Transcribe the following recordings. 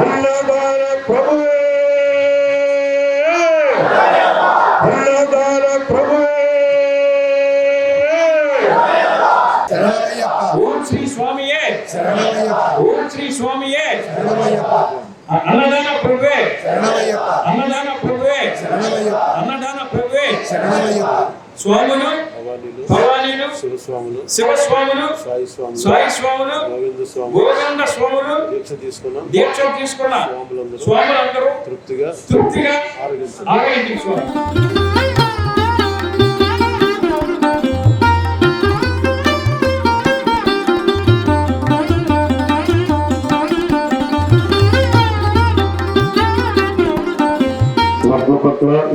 அன்னதான பிரபுவே. அன்னதான பிரபுவே. ஓம் ஸ்ரீ சுவாமியே. ஓம் ஸ்ரீ சுவாமியே. அன்னதான பிரபுவே. அன்னதான பிரபுவே. அன்னதான பிரபுவே. స్వాములు భవానీలు శివస్వాములు శివస్వాములు సాయి స్వాములు సాయి స్వాములు గోవింద స్వాములు గోవింద స్వాములు దీక్ష తీసుకున్నాం. దీక్ష తీసుకున్న. స్వాములందరూ స్వాములందరూ తృప్తిగా తృప్తిగా ఆరోగించారు ఆరోగ్యం స్వామి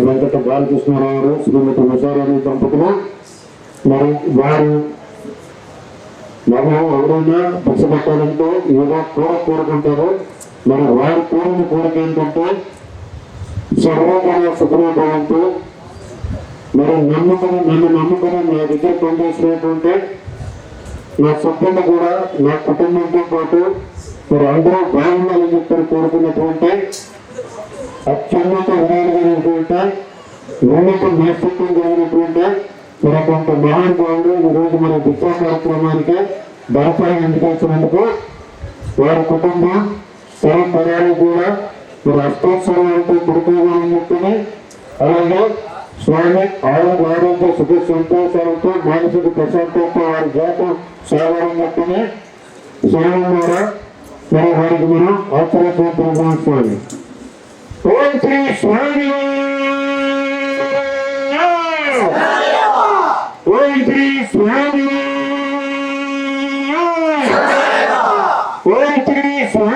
వెంకట బాలకృష్ణారావు శ్రీమతి ఉషారాణి దంపతులు. మరి వారు మనం ఎవరైనా పచ్చబట్టాలంటే ఏదో కోర కోరుకుంటారు. మరి వారి కోరిన కోరిక ఏంటంటే సర్వోపర సుఖరూపంతో మరి నమ్మకం నన్ను నమ్మకం నా దగ్గర పనిచేసినటువంటి నా సొంతంగా కూడా నా కుటుంబంతో పాటు మరి అందరూ బాగుండాలని చెప్పి కోరుకున్నటువంటి అత్యున్నత విధానమైనటువంటి ఉన్నత నేతృత్వం కలిగినటువంటి మరొక మహానుభావుడు ఈరోజు మన దిశా కార్యక్రమానికి బలపడి అందుకొచ్చినందుకు వారి కుటుంబం తరతరాలు కూడా మరి అష్టోత్సవాలతో పుడుకోవాలని చెప్పి అలాగే స్వామి ఆరోగ్య ఆరోగ్య సుఖ సంతోషాలతో మానసిక ప్రశాంతంతో వారి జాతం సాగాలని స్వామి ద్వారా మరి వారికి మనం ఆశ్రయించుకుంటున్నాం స్వామి ఓం శ్రీ స్వామి ఓం శ్రీ స్వామి ఓం శ్రీ స్వామి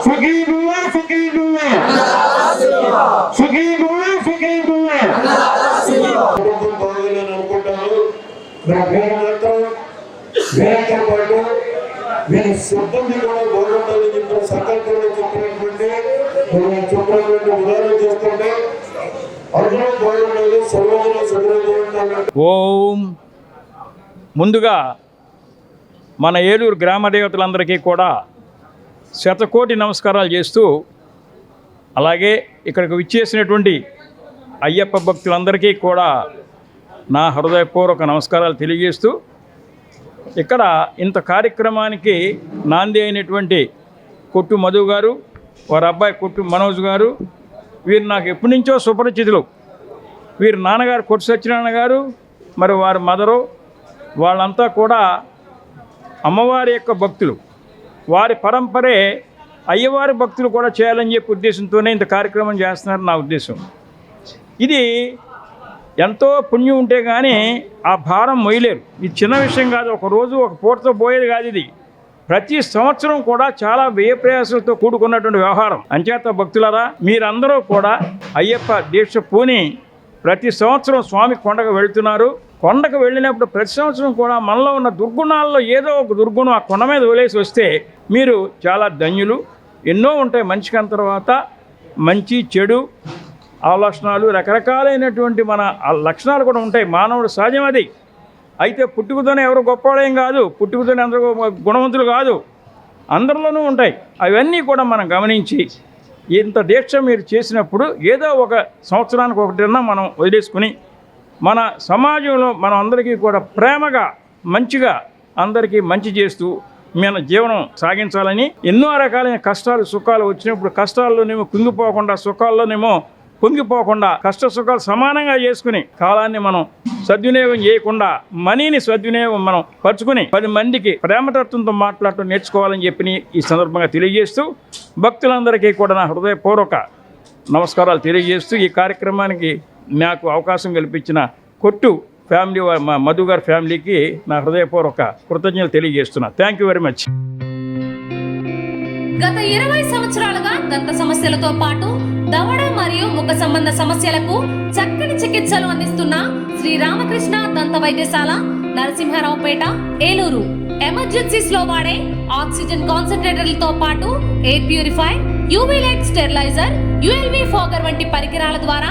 సుఖీ భవ సుఖీ భవ సుఖీ భవ సుఖీ భవ బాగోలేని నా పేరు మాత్రం పాటు వీరి సిబ్బంది కూడా బాగుండాలని చెప్పిన సంకల్పంలో చెప్పినటువంటి చెప్పినటువంటి ఉదాహరణ చేస్తుంటే అందరూ బాగుండాలి సర్వజన సుఖంగా ఓం. ముందుగా మన ఏలూరు గ్రామ దేవతలందరికీ కూడా శతకోటి నమస్కారాలు చేస్తూ అలాగే ఇక్కడికి విచ్చేసినటువంటి అయ్యప్ప భక్తులందరికీ కూడా నా హృదయపూర్వక నమస్కారాలు తెలియజేస్తూ ఇక్కడ ఇంత కార్యక్రమానికి నాంది అయినటువంటి కొట్టు మధు గారు వారి అబ్బాయి కొట్టు మనోజ్ గారు వీరు నాకు ఎప్పటి నుంచో సుపరిచితులు. వీరి నాన్నగారు కొట్టు సత్యనారాయణ గారు మరి వారి మదరు వాళ్ళంతా కూడా అమ్మవారి యొక్క భక్తులు. వారి పరంపరే అయ్యవారి భక్తులు కూడా చేయాలని చెప్పి ఉద్దేశంతోనే ఇంత కార్యక్రమం చేస్తున్నారు నా ఉద్దేశం. ఇది ఎంతో పుణ్యం ఉంటే కానీ ఆ భారం మొయ్యలేరు. ఇది చిన్న విషయం కాదు ఒక రోజు ఒక పూటతో పోయేది కాదు ఇది. ప్రతి సంవత్సరం కూడా చాలా వ్యయ ప్రయాసాలతో కూడుకున్నటువంటి వ్యవహారం. అంచేత భక్తులారా మీరందరూ కూడా అయ్యప్ప దీక్ష పూని ప్రతి సంవత్సరం స్వామి కొండకు వెళ్తున్నారు. కొండకు వెళ్ళినప్పుడు ప్రతి సంవత్సరం కూడా మనలో ఉన్న దుర్గుణాల్లో ఏదో ఒక దుర్గుణం ఆ కొండ మీద వదిలేసి వస్తే మీరు చాలా ధన్యులు. ఎన్నో ఉంటాయి మనిషికి తర్వాత మంచి చెడు ఆ లక్షణాలు రకరకాలైనటువంటి మన ఆ లక్షణాలు కూడా ఉంటాయి. మానవుడు సహజం అది. అయితే పుట్టుకతోనే ఎవరు గొప్పవాడేం కాదు. పుట్టుకతోనే అందరూ గుణవంతులు కాదు. అందరిలోనూ ఉంటాయి. అవన్నీ కూడా మనం గమనించి ఇంత దీక్ష మీరు చేసినప్పుడు ఏదో ఒక సంవత్సరానికి ఒకటిన్నా మనం వదిలేసుకుని మన సమాజంలో మనం అందరికీ కూడా ప్రేమగా మంచిగా అందరికీ మంచి చేస్తూ మన జీవనం సాగించాలని ఎన్నో రకాలైన కష్టాలు సుఖాలు వచ్చినప్పుడు కష్టాల్లోనేమో కుంగిపోకుండా సుఖాల్లోనేమో పొంగిపోకుండా కష్ట సుఖాలు సమానంగా చేసుకుని కాలాన్ని మనం సద్వినియోగం చేయకుండా మనీని సద్వినియోగం మనం పరుచుకుని పది మందికి ప్రేమతత్వంతో మాట్లాడటం నేర్చుకోవాలని చెప్పి ఈ సందర్భంగా తెలియజేస్తూ భక్తులందరికీ కూడా నా హృదయపూర్వక నమస్కారాలు తెలియజేస్తూ ఈ కార్యక్రమానికి నాకు అవకాశం కల్పించిన కొట్టు ఫ్యామిలీ మా మధు గారి ఫ్యామిలీకి నా హృదయపూర్వక కృతజ్ఞతలు తెలియజేస్తున్నా. థ్యాంక్ యూ వెరీ మచ్ గత ఇరవై సంవత్సరాలుగా దంత సమస్యలతో పాటు దవడ మరియు ముఖ సంబంధ సమస్యలకు చక్కని చికిత్సలు అందిస్తున్న శ్రీ రామకృష్ణ దంత వైద్యశాల నరసింహారావుపేట ఏలూరు. ఎమర్జెన్సీస్లో వాడే ఆక్సిజన్ కాన్సన్ట్రేటర్లతో పాటు air purify UV light steriliser ULV fogger వంటి పరికరాల ద్వారా